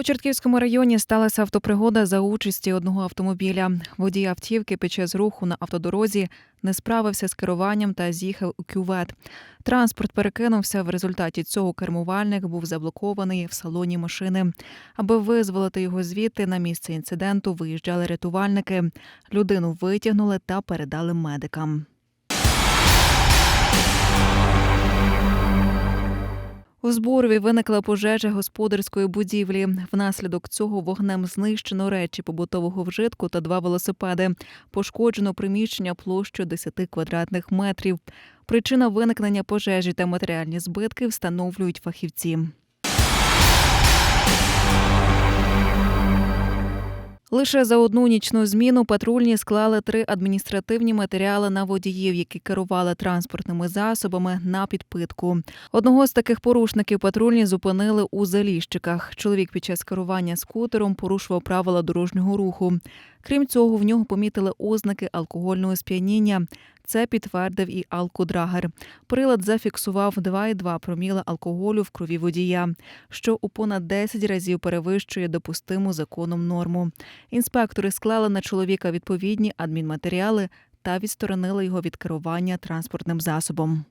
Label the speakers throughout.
Speaker 1: У Чортківському районі сталася автопригода за участі одного автомобіля. Водій автівки під час руху на автодорозі не справився з керуванням та з'їхав у кювет. Транспорт перекинувся. В результаті цього кермувальник був заблокований в салоні машини. Аби визволити його звідти, на місце інциденту виїжджали рятувальники. Людину витягнули та передали медикам. У Зборові виникла пожежа господарської будівлі. Внаслідок цього вогнем знищено речі побутового вжитку та два велосипеди. Пошкоджено приміщення площою 10 квадратних метрів. Причина виникнення пожежі та матеріальні збитки встановлюють фахівці. Лише за одну нічну зміну патрульні склали три адміністративні матеріали на водіїв, які керували транспортними засобами на підпитку. Одного з таких порушників патрульні зупинили у Заліщиках. Чоловік під час керування скутером порушував правила дорожнього руху. Крім цього, в нього помітили ознаки алкогольного сп'яніння. Це підтвердив і алкодрагер. Прилад зафіксував 2,2 проміла алкоголю в крові водія, що у понад 10 разів перевищує допустиму законом норму. Інспектори склали на чоловіка відповідні адмінматеріали та відсторонили його від керування транспортним засобом.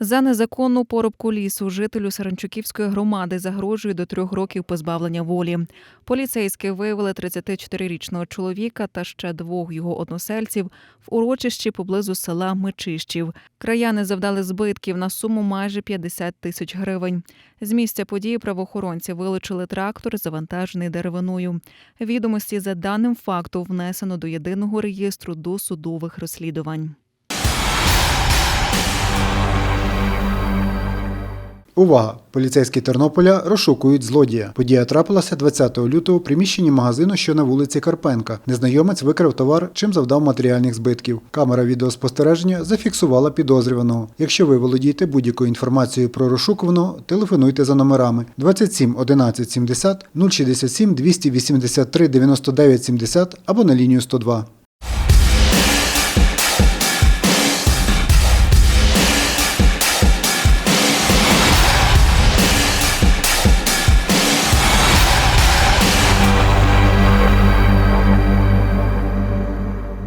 Speaker 1: За незаконну порубку лісу жителю Саранчуківської громади загрожує до трьох років позбавлення волі. Поліцейські виявили 34-річного чоловіка та ще двох його односельців в урочищі поблизу села Мечищів. Краяни завдали збитків на суму майже 50 тисяч гривень. З місця події правоохоронці вилучили трактор, завантажений деревиною. Відомості за даним фактом внесено до єдиного реєстру досудових розслідувань.
Speaker 2: Увага! Поліцейські Тернополя розшукують злодія. Подія трапилася 20 лютого в приміщенні магазину, що на вулиці Карпенка. Незнайомець викрав товар, чим завдав матеріальних збитків. Камера відеоспостереження зафіксувала підозрюваного. Якщо ви володієте будь-якою інформацією про розшукуваного, телефонуйте за номерами 27 11 70 067 283 99 70 або на лінію 102.